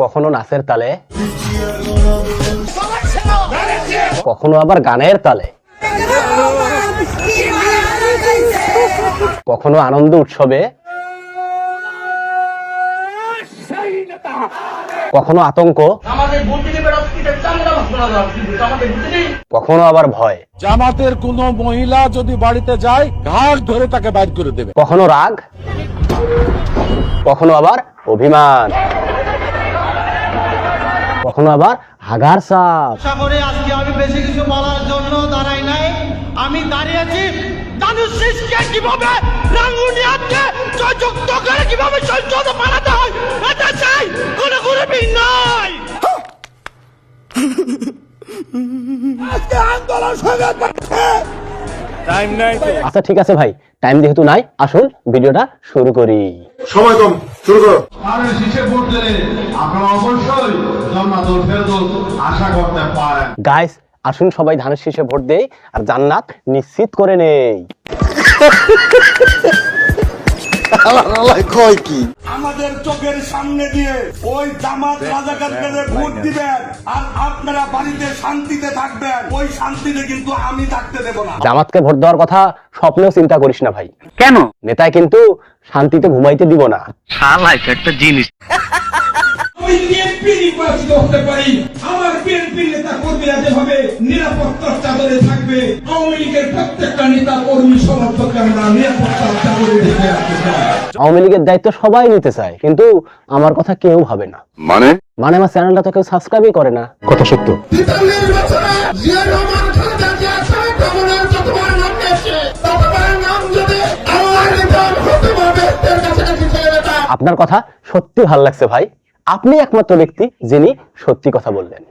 কখনো নাচের তালে কখনো আবার গানের তালে কখনো আনন্দ উৎসবে কখনো আতঙ্ক কখনো আবার ভয় জামাতের কোন মহিলা যদি বাড়িতে যায় ঘাট ধরে তাকে বাইর করে দেবে। কখনো রাগ কখনো আবার অভিমান। কখনো আবার হাগার সাপ। সাগরে আজকে আমি বেশি কিছু বলার জন্য দাঁড়াই নাই। আমি দাঁড়িয়েছি দানুর শেষকে কীভাবে রাঙ্গুনিয়াকে জয়যুক্ত করে কীভাবে সংসদ পালাতে হয় এটা চাই কোনো গরিবই নাই। আচ্ছা ঠিক আছে ভাই। টাইম যেহেতু নাই আসুন ভিডিওটা শুরু করি। সময় কম শুরু করো। ধানের শীষে ভোট আপনারা অবশ্যই জন্মাতুল ফেরদৌস আশা করতে পারেন। গাইস আসুন সবাই ধানের শীষে ভোট দেই আর জান্নাত নিশ্চিত করে নেই। কয় কি? আমাদের চোখের সামনে দিয়ে ওই জামাত রাজাকারকে ভোট দিবেন আর আপনারা বাড়িতে শান্তিতে থাকবেন। ওই শান্তিতে কিন্তু আমি থাকতে দেব না। জামাতকে ভোট দেওয়ার কথা স্বপ্নেও চিন্তা করিস না ভাই। কেন? নেতায় কিন্তু শান্তিতে ঘুমাইতে দিব না। আমি বিএনপি নির্বাচিত হতে পারি? আমার বিএনপি নেতা যেভাবে নিরাপত্তার চাদরে থাকবে। আওয়ামী লীগের প্রত্যেকটা নেতা কর্মী সমর্থককে আমরা নিরাপত্তার চাদরে ঢেকে রাখতে চাই। আওয়ামী লীগের দায়িত্ব সবাই নিতে চায় কিন্তু আমার কথা কেউ ভাবে না। মানে? মানে আমার চ্যানেলটা তো কেউ সাবস্ক্রাইবই করে না। কথা সত্য। আপনার কথা সত্যি ভালো লাগছে ভাই। আপনি একমাত্র ব্যক্তি যিনি সত্যি কথা বললেন।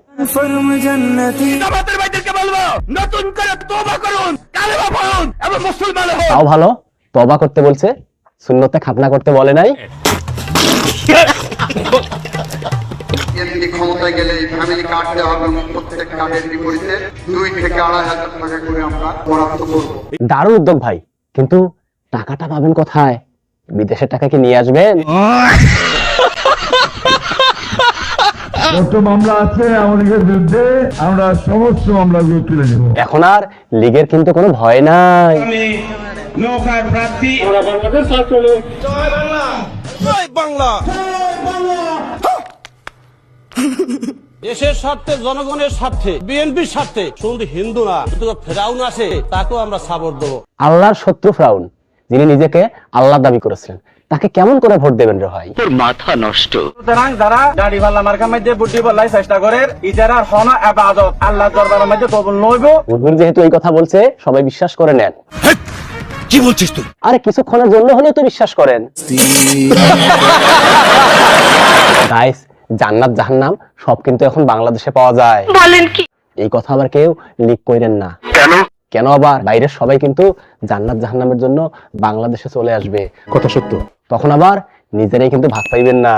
আমাদের ভাইদেরকে বলব নতুন করে তোবা করুন কালেমা পড়ুন এবং মুসলমান হন। তাও ভালো তবা করতে বলছে শূন্যতে খাতনা করতে বলে নাই। বিএনপি ক্ষমতায় গেলে ফ্যামিলি কার্ড দেওয়া হবে প্রত্যেক কার্ডের বিপরীতে দুই থেকে আড়াই হাজার টাকা করে আমরা বরাদ্দ করব। দারুণ উদ্যোগ ভাই কিন্তু টাকাটা পাবেন কোথায়? বিদেশের টাকা কি নিয়ে আসবেন? যত মামলা আছে আমাদের বিরুদ্ধে আমরা সমস্ত মামলাগুলো তুলে নেব। এখন আর লিগের কিন্তু কোনো ভয় নাই। নৌকার প্রার্থী। দেশের স্বার্থে জনগণের স্বার্থে বিএনপির স্বার্থে। শুধু হিন্দু না শুধু ফেরাউন আছে তাকেও আমরা সাপোর্ট দেবো। আল্লাহর শত্রু ফ্রাউন যিনি নিজেকে আল্লাহ দাবি করেছিলেন। তাকে কেমন করে ভোট দেবেন রে ভাই তোর মাথা নষ্ট। সুতরাং যারা দাড়ি পাল্লা মার্কার মধ্যে বুদ্ধি বললাই চেষ্টা করে ইজারার হন আবাদত। আল্লাহ দরবারের মধ্যে কবুল নইব। হুজুর যেহেতু এই কথা বলছে সবাই বিশ্বাস করে নেন। কি বলছিস তুই? আরে কিছুক্ষণের জন্য হলেও তো বিশ্বাস করেন। গাইস জান্নাত জাহান্নাম সব কিন্তু এখন বাংলাদেশে পাওয়া যায়। বলেন কি? এই কথা আবার কেউ লিক কইরেন না। কেন? কেন আবার? বাইরের সবাই কিন্তু জান্নাত জাহান্নামের জন্য বাংলাদেশে চলে আসবে। কথা সত্য। তখন আবার নিজেরাই কিন্তু ভাগ পাইবেন না।